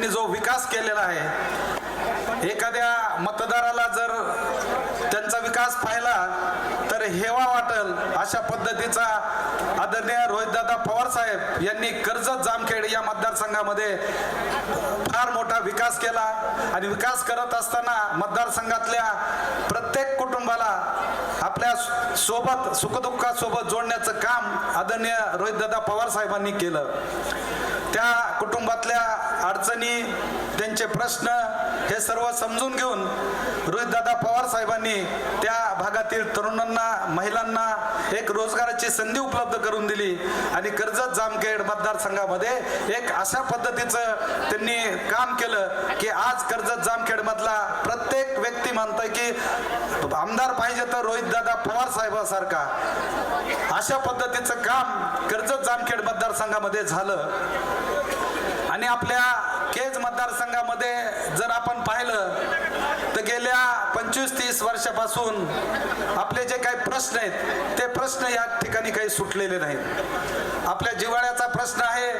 त्यांनी जो विकास केलेला आहे एखाद्या मतदाराला जर त्यांचा विकास पाहिला तर हेवा वाटल अशा पद्धतीचा आदरणीय रोहितदादा पवार साहेब यांनी कर्जत जामखेड या मतदारसंघामध्ये फार मोठा विकास केला. आणि विकास करत असताना मतदारसंघातल्या प्रत्येक कुटुंबाला आपल्यासोबत सुखदुःखासोबत जोडण्याचं काम आदरणीय रोहितदादा पवार साहेबांनी केलं. त्या कुटुंबातल्या अडचणी त्यांचे प्रश्न हे सर्व समजून घेऊन रोहितदादा पवार साहेबांनी त्या भागातील तरुणांना महिलांना एक रोजगाराची संधी उपलब्ध करून दिली आणि कर्जत जामखेड मतदारसंघामध्ये एक अशा पद्धतीचं त्यांनी काम केलं की आज कर्जत जामखेडमधला प्रत्येक व्यक्ती म्हणतोय की आमदार पाहिजे तर रोहितदादा पवार साहेबासारखा. अशा पद्धतीचं काम कर्जत जामखेड मतदारसंघामध्ये झालं. आणि आपल्या मतदारसंघामध्ये जर आपण पाहिलं तर गेल्या पंचवीस तीस वर्षापासून आपले जे काही प्रश्न आहेत ते प्रश्न या ठिकाणी काही सुटलेले नाहीत. आपल्या जिवाळ्याचा प्रश्न आहे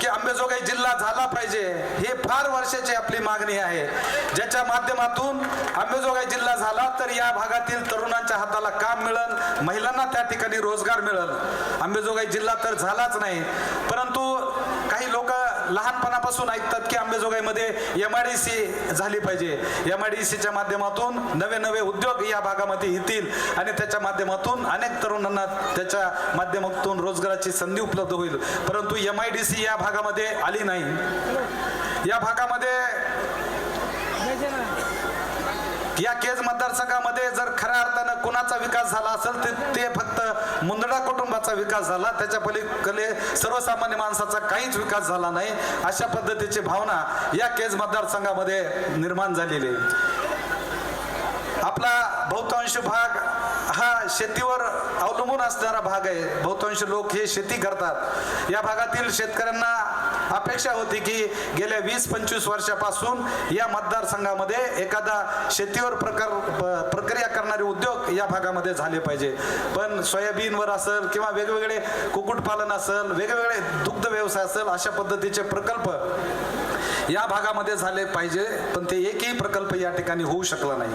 की अंबेजोगाई जिल्हा झाला पाहिजे हे फार वर्षाची आपली मागणी आहे. ज्याच्या माध्यमातून अंबेजोगाई जिल्हा झाला तर या भागातील तरुणांच्या हाताला काम मिळेल महिलांना त्या ठिकाणी रोजगार मिळेल. अंबेजोगाई जिल्हा तर झालाच नाही परंतु लहानपणापासून ऐकतात की अंबेजोगाईमध्ये एम आय डी सी झाली पाहिजे. एम आय डी सीच्या माध्यमातून नवे नवे उद्योग या भागामध्ये येतील आणि त्याच्या माध्यमातून अनेक तरुणांना त्याच्या माध्यमातून रोजगाराची संधी उपलब्ध होईल. परंतु एम आय डी सी या भागामध्ये आली नाही. या भागामध्ये या केज मतदारसंघामध्ये जर खऱ्या अर्थानं कुणाचा विकास झाला असेल तर ते फक्त मुंदडा कुटुंबाचा विकास झाला. त्याच्या पलीकडे सर्वसामान्य माणसाचा काहीच विकास झाला नाही. अशा पद्धतीची भावना या केज मतदारसंघामध्ये निर्माण झालेली आहे. आपला बहुतांश भाग हा शेतीवर अवलंबून असणारा भाग आहे. बहुतांश लोक हे शेती करतात. या भागातील शेतकऱ्यांना अपेक्षा होती की गेल्या वीस पंचवीस वर्षापासून या मतदारसंघामध्ये एखादा शेतीवर प्रकार प्रक्रिया करणारे उद्योग या भागामध्ये झाले पाहिजे. पण सोयाबीनवर असेल किंवा वेगवेगळे कुक्कुटपालन असेल वेगवेगळे दुग्ध व्यवसाय असेल अशा पद्धतीचे प्रकल्प या भागामध्ये झाले पाहिजे. पण ते एकही प्रकल्प या ठिकाणी होऊ शकला नाही.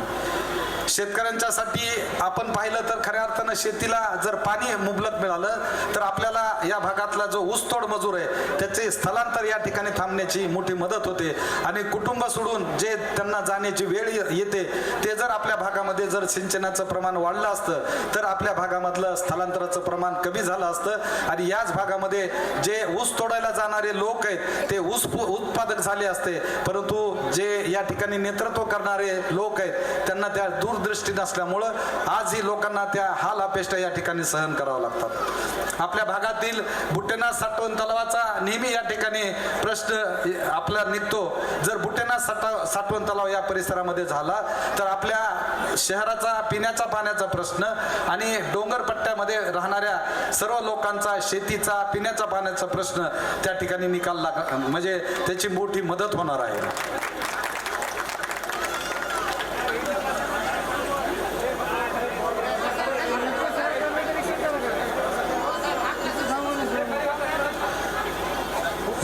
शेतकऱ्यांच्यासाठी आपण पाहिलं तर खऱ्या अर्थानं शेतीला जर पाणी मुबलक मिळालं तर आपल्याला या भागातला जो ऊसतोड मजूर आहे त्याचे स्थलांतर या ठिकाणी थांबण्याची मोठी मदत होते. आणि कुटुंब सोडून जे त्यांना जाण्याची वेळ येते ते जर आपल्या भागामध्ये जर सिंचनाचं प्रमाण वाढलं असतं तर आपल्या भागामधलं स्थलांतराचं प्रमाण कमी झालं असतं. आणि याच भागामध्ये जे ऊस तोडायला जाणारे लोक आहेत ते ऊस उत्पादक झाले असते. परंतु जे या ठिकाणी नेतृत्व करणारे लोक आहेत. त्यांना त्या दूरदृष्टी नसल्यामुळं आजही लोकांना त्या हाल अपेष्टा या ठिकाणी सहन करावं लागतात. आपल्या भागातील बुट्टेनाथ साठवण तलावाचा नेहमी या ठिकाणी प्रश्न आपला निघतो. जर बुट्टेनाथ साठव साठवण तलाव या परिसरामध्ये झाला तर आपल्या शहराचा पिण्याचा पाण्याचा प्रश्न आणि डोंगरपट्ट्यामध्ये राहणाऱ्या सर्व लोकांचा शेतीचा पिण्याचा पाण्याचा प्रश्न त्या ठिकाणी निकाल लाग म्हणजे त्याची मोठी मदत होणार आहे.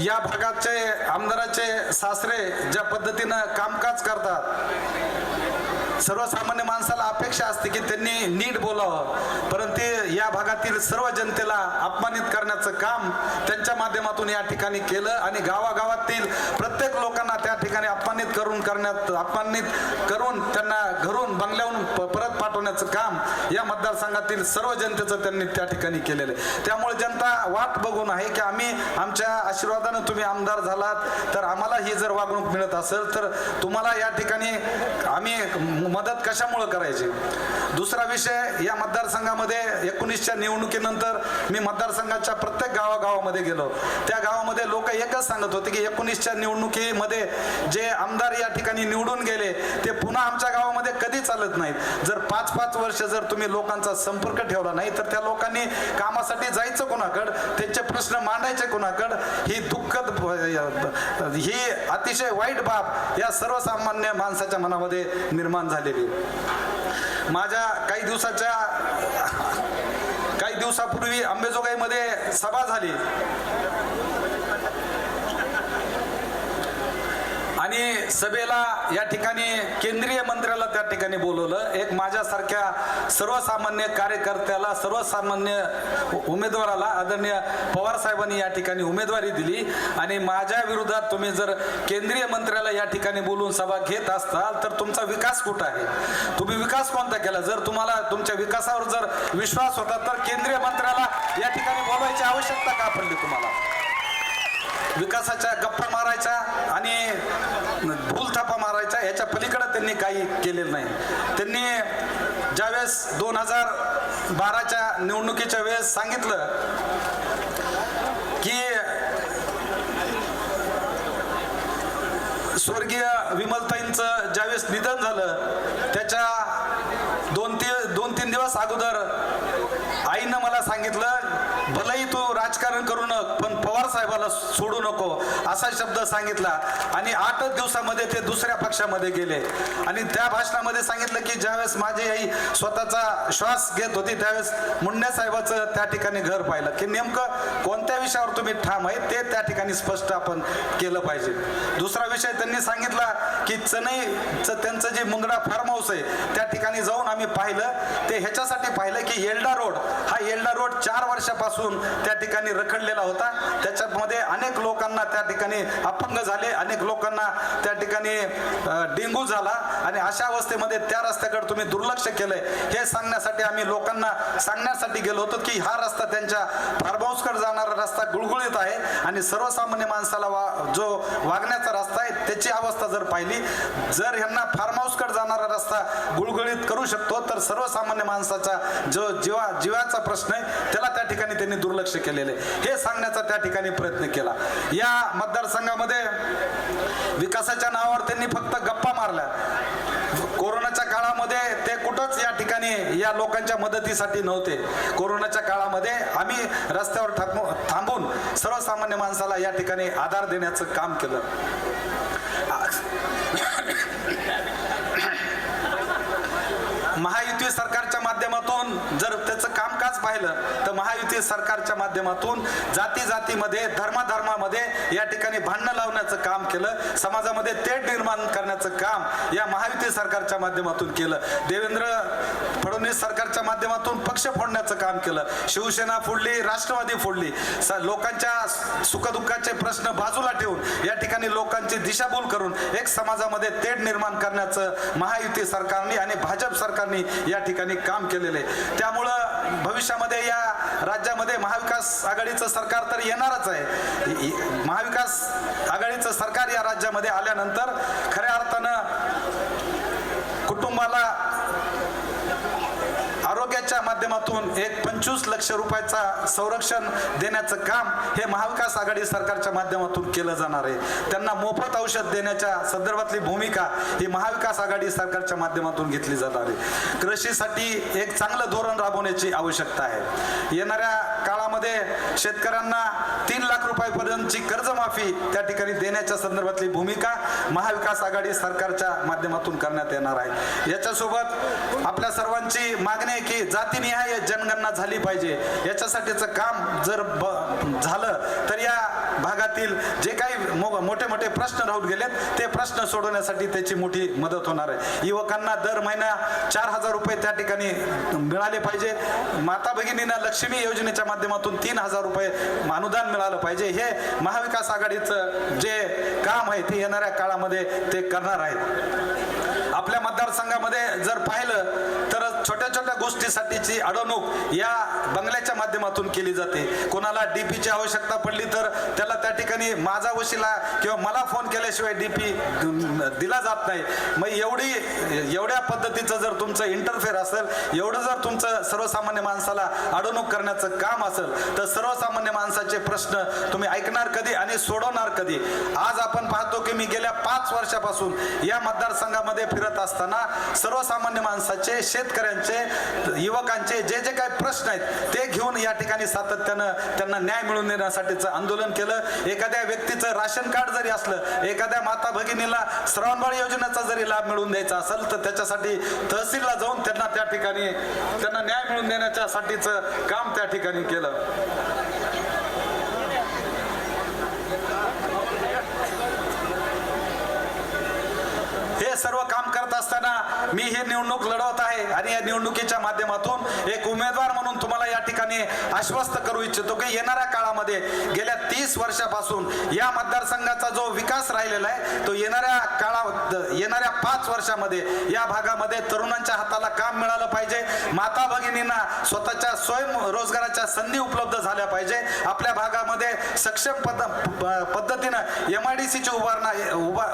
या भागाचे आमदाराचे सासरे ज्या पद्धतीनं कामकाज करतात सर्वसामान्य माणसाला अपेक्षा असते की त्यांनी नीट बोलावं. परंतु या भागातील सर्व जनतेला अपमानित करण्याचं काम त्यांच्या माध्यमातून या ठिकाणी केलं आणि गावागावातील प्रत्येक लोकांना त्या ठिकाणी अपमानित करून करण्यात अपमानित करून त्यांना घरून बंगल्याहून प- परत पाठवण्याचं काम या मतदारसंघातील सर्व जनतेचं त्यांनी त्या ठिकाणी केलेलं आहे. त्यामुळे जनता वाट बघून आहे की आम्ही आमच्या आशीर्वादानं तुम्ही आमदार झालात तर आम्हाला ही जर वागणूक मिळत असेल तर तुम्हाला या ठिकाणी आम्ही मदत कशामुळं करायची? दुसरा विषय या मतदारसंघामध्ये एकोणीसच्या निवडणुकीनंतर मी मतदारसंघाच्या प्रत्येक गावागावामध्ये गेलो. त्या गावामध्ये लोक एकच सांगत होते की एकोणीसच्या निवडणुकीमध्ये जे आमदार या ठिकाणी निवडून गेले ते पुन्हा आमच्या गावामध्ये कधी चालत नाहीत. जर पाच पाच वर्ष जर तुम्ही लोकांचा संपर्क ठेवला नाही तर त्या लोकांनी कामासाठी जायचं कोणाकडं? त्यांचे प्रश्न मांडायचे कोणाकडं? ही दुःखद ही अतिशय वाईट बाब या सर्वसामान्य माणसाच्या मनामध्ये निर्माण झाली. झालेली माझ्या काही दिवसाच्या काही दिवसापूर्वी अंबेजोगाईमध्ये सभा झाली. आणि सभेला या ठिकाणी केंद्रीय मंत्र्याला त्या ठिकाणी बोलवलं. एक माझ्यासारख्या सर्वसामान्य कार्यकर्त्याला सर्वसामान्य उमेदवाराला आदरणीय पवार साहेबांनी या ठिकाणी उमेदवारी दिली. आणि माझ्या विरोधात तुम्ही जर केंद्रीय मंत्र्याला या ठिकाणी बोलून सभा घेत असताल तर तुमचा विकास कुठं आहे? तुम्ही विकास कोणता केला? जर तुम्हाला तुमच्या विकासावर जर विश्वास होता तर केंद्रीय मंत्र्याला या ठिकाणी बोलवायची आवश्यकता का पडली तुम्हाला? विकासाच्या गप्पा मारायच्या आणि भूलथापा मारायच्या याच्या पलीकडे त्यांनी काही केलेलं नाही. त्यांनी ज्यावेळेस दोन हजार बाराच्या निवडणुकीच्या वेळेस सांगितलं की स्वर्गीय विमलताईंचं ज्यावेळेस निधन झालं त्याच्या दोन तीन दोन तीन दिवस अगोदर आईनं मला सांगितलं भलेही तू राजकारण करू नक पण पवार साहेबाला सोडू नको. असा शब्द सांगितला आणि आठच दिवसामध्ये ते दुसऱ्या पक्षामध्ये गेले. आणि त्या भाषणामध्ये सांगितलं की ज्यावेळेस माझी आई स्वतःचा श्वास घेत होती त्यावेळेस मुंडे साहेबाचं त्या ठिकाणी घर पाहिलं. की नेमकं कोणत्या विषयावर तुम्ही ठाम आहे ते त्या ठिकाणी स्पष्ट आपण केलं पाहिजे. दुसरा विषय त्यांनी सांगितला की चनईचं त्यांचं जे मुंगडा फार्म हाऊस आहे त्या ठिकाणी जाऊन आम्ही पाहिलं. ते ह्याच्यासाठी पाहिलं की येल्डा रोड हा येल्डा रोड चार वर्षापासून त्या ठिकाणी रखडलेला होता. त्याच्यामध्ये अनेक लोक लोकांना त्या ठिकाणी अपंग झाले. अनेक लोकांना त्या ठिकाणी डेंगू झाला आणि अशा अवस्थेमध्ये त्या रस्त्याकडे तुम्ही दुर्लक्ष केलंय. हे सांगण्यासाठी आम्ही लोकांना सांगण्यासाठी गेलो होतो की हा रस्ता त्यांच्या फार्महाऊसकडे जाणारा रस्ता गुळगुळीत आहे आणि सर्वसामान्य माणसाला वा जो वागण्याचा रस्ता आहे त्याची अवस्था जर पाहिली जर ह्यांना फार्म हाऊसकडे जाणारा रस्ता गुळगुळीत करू शकतो तर सर्वसामान्य माणसाचा जो जीवा जीवाचा प्रश्न आहे त्याला त्या ठिकाणी त्यांनी दुर्लक्ष केलेले हे सांगण्याचा त्या ठिकाणी प्रयत्न केला. या मतदारसंघामध्ये विकासाच्या नावावर त्यांनी फक्त गप्पा मारल्या. कोरोनाच्या काळामध्ये ते कुठंच या ठिकाणी या लोकांच्या मदतीसाठी नव्हते. कोरोनाच्या काळामध्ये आम्ही रस्त्यावर ठाकू- थांबून सर्वसामान्य माणसाला या ठिकाणी आधार देण्याचं काम केलं. महायुती सरकारच्या माध्यमातून पाहिलं तर महायुती सरकारच्या माध्यमातून जाती जातीमध्ये धर्माधर्मामध्ये या ठिकाणी भांडणं लावण्याचं काम केलं समाजामध्ये तेढ निर्माण करण्याचं काम या महायुती सरकारच्या माध्यमातून केलं. देवेंद्र फडणवीस सरकारच्या माध्यमातून पक्ष फोडण्याचं काम केलं. शिवसेना फोडली राष्ट्रवादी फोडली. लोकांच्या सुखदुःखाचे प्रश्न बाजूला ठेवून या ठिकाणी लोकांची दिशाभूल करून एक समाजामध्ये तेढ निर्माण करण्याचं महायुती सरकारने आणि भाजप सरकारने या ठिकाणी काम केलेलं आहे. त्यामुळं भविष्यामध्ये या राज्यामध्ये महाविकास आघाडीचं सरकार तर येणारच आहे. महाविकास आघाडीचं सरकार या राज्यामध्ये आल्यानंतर खऱ्या अर्थानं कुटुंबाला आरोग्याच्या माध्यमातून एक पंचवीस लक्ष रुपयाचा संरक्षण देण्याचं काम हे महाविकास आघाडी सरकारच्या माध्यमातून केलं जाणार आहे. त्यांना मोफत औषध देण्याच्या संदर्भातली भूमिका ही महाविकास आघाडी सरकारच्या माध्यमातून घेतली जाणार आहे. कृषीसाठी एक चांगलं धोरण राबवण्याची आवश्यकता आहे. येणाऱ्या काळामध्ये शेतकऱ्यांना तीन लाख रुपयापर्यंतची कर्जमाफी त्या ठिकाणी देण्याच्या संदर्भातली भूमिका महाविकास आघाडी सरकारच्या माध्यमातून करण्यात येणार आहे. याच्यासोबत आपल्या सर्वांची मागणी आहे की जातीनिहाय जनगणना झाली पाहिजे. याच्यासाठीचं काम जर झालं तर या भागातील जे प्रश्न राहून गेलेत ते प्रश्न सोडवण्यासाठी त्याची मोठी मदत होणार आहे. युवकांना दर महिना चार हजार रुपये त्या ठिकाणी मिळाले पाहिजे. माता भगिनींना लक्ष्मी योजनेच्या माध्यमातून तीन हजार रुपये अनुदान मिळालं पाहिजे. हे महाविकास आघाडीचं जे काम आहे ते येणाऱ्या काळामध्ये ते करणार आहेत. आपल्या मतदारसंघामध्ये जर पाहिलं तर छोट्या छोट्या गोष्टीसाठीची अडवणूक या बंगल्याच्या माध्यमातून केली जाते. कोणाला डी पीची आवश्यकता पडली तर त्याला त्या ठिकाणी माझा वशिला किंवा मला फोन केल्याशिवाय डी पी दिला जात नाही. मग एवढी एवढ्या पद्धतीचं जर तुमचं इंटरफेअर असेल एवढं जर तुमचं सर्वसामान्य माणसाला अडवणूक करण्याचं काम असेल तर सर्वसामान्य माणसाचे प्रश्न तुम्ही ऐकणार कधी आणि सोडवणार कधी? आज आपण पाहतो की मी गेल्या पाच वर्षापासून या मतदारसंघामध्ये फिरत असताना सर्वसामान्य माणसाचे शेतकऱ्यांचे युवकांचे जे जे काही प्रश्न आहेत ते घेऊन या ठिकाणी सातत्यानं त्यांना न्याय मिळवून देण्यासाठीचं आंदोलन केलं. एखाद्या व्यक्तीचं राशन कार्ड जरी असलं एखाद्या माता भगिनीला श्रावणबाळ योजनेचा जरी लाभ मिळवून द्यायचा असेल तर त्याच्यासाठी तहसीलला जाऊन त्यांना त्या ठिकाणी त्यांना न्याय मिळवून देण्याच्या साठीचं काम त्या ठिकाणी केलं. सर्व काम कर मी ही निवडणूक लढवत आहे आणि या निवडणुकीच्या माध्यमातून एक उमेदवार म्हणून तुम्हाला या ठिकाणी आश्वस्त करू इच्छितो की येणाऱ्या काळामध्ये गेल्या तीस वर्षापासून या मतदारसंघाचा जो विकास राहिलेला आहे तो येणाऱ्या काळा येणाऱ्या पाच वर्षामध्ये या भागामध्ये तरुणांच्या हाताला काम मिळालं पाहिजे. माता भगिनींना स्वतःच्या स्वयं रोजगाराच्या संधी उपलब्ध झाल्या पाहिजे. आपल्या भागामध्ये सक्षम पद पद्धतीनं एम आय डी सीची उभारणा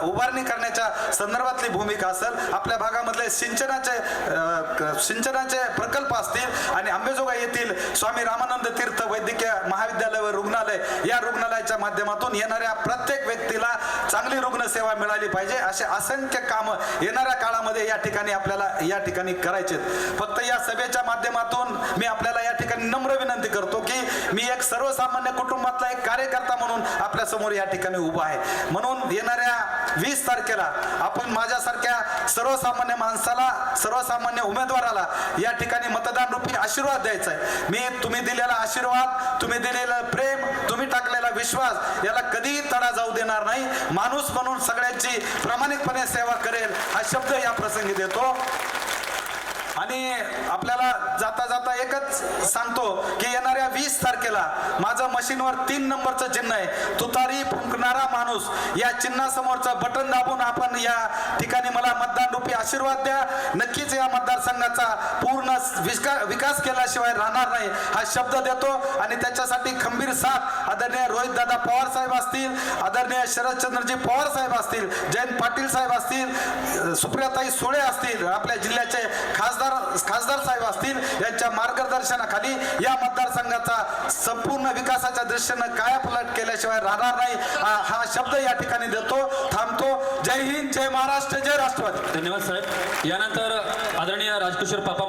उभारणी करण्याच्या संदर्भातली भूमिका असेल. आपल्या भागामध्ये भागामधले सिंचनाचे सिंचनाचे प्रकल्प असतील आणि अंबेजोगाई येथील स्वामी रामानंद तीर्थ वैद्यकीय महाविद्यालय व रुग्णालय या रुग्णालयाच्या माध्यमातून येणाऱ्या प्रत्येक व्यक्तीला चांगली रुग्णसेवा मिळाली पाहिजे असे असंख्य कामं येणाऱ्या काळामध्ये या ठिकाणी आपल्याला या ठिकाणी करायचे फक्त या सभेच्या माध्यमातून मी आपल्याला या ठिकाणी नम्र विनंती करतो की मी एक सर्वसामान्य कुटुंबातला एक कार्यकर्ता म्हणून आपल्यासमोर या ठिकाणी उभा आहे. म्हणून येणाऱ्या वीस तारखेला आपण माझ्यासारख्या सर्वसामान्य माणसाला सर्वसामान्य उमेदवाराला या ठिकाणी मतदान रूपी आशीर्वाद द्यायचा आहे. मी तुम्ही दिलेला आशीर्वाद तुम्ही दिलेलं प्रेम तुम्ही टाकलेला विश्वास याला कधीही तडा जाऊ देणार नाही. माणूस म्हणून सगळ्यांची प्रामाणिकपणे सेवा करेल हा शब्द या प्रसंगी देतो. आणि आपल्याला जाता जाता एकच सांगतो की येणाऱ्या वीस तारखेला माझं मशीनवर तीन नंबरचं चिन्ह आहे. तुतारी फुंकणारा माणूस या चिन्हासमोरचं बटन दाबून आपण या ठिकाणी मला मतदान रूपी आशीर्वाद द्या. नक्कीच या मतदारसंघाचा पूर्ण विका विकास केल्याशिवाय राहणार नाही हा शब्द देतो. आणि त्याच्यासाठी खंबीर साथ आदरणीय रोहित दादा पवार साहेब असतील आदरणीय शरदचंद्रजी पवार साहेब असतील जयंत पाटील साहेब असतील सुप्रियाताई सुळे असतील आपल्या जिल्ह्याचे खासदार खासदार साहेब असतील यांच्या मार्गदर्शनाखाली या मतदारसंघाचा संपूर्ण विकासाच्या दृष्टीनं कायापलट केल्याशिवाय राहणार नाही. हा हा शब्द या ठिकाणी देतो थांबतो. जय हिंद जय महाराष्ट्र जय राष्ट्रवादी. धन्यवाद साहेब. यानंतर आदरणीय राजकिशोर पापा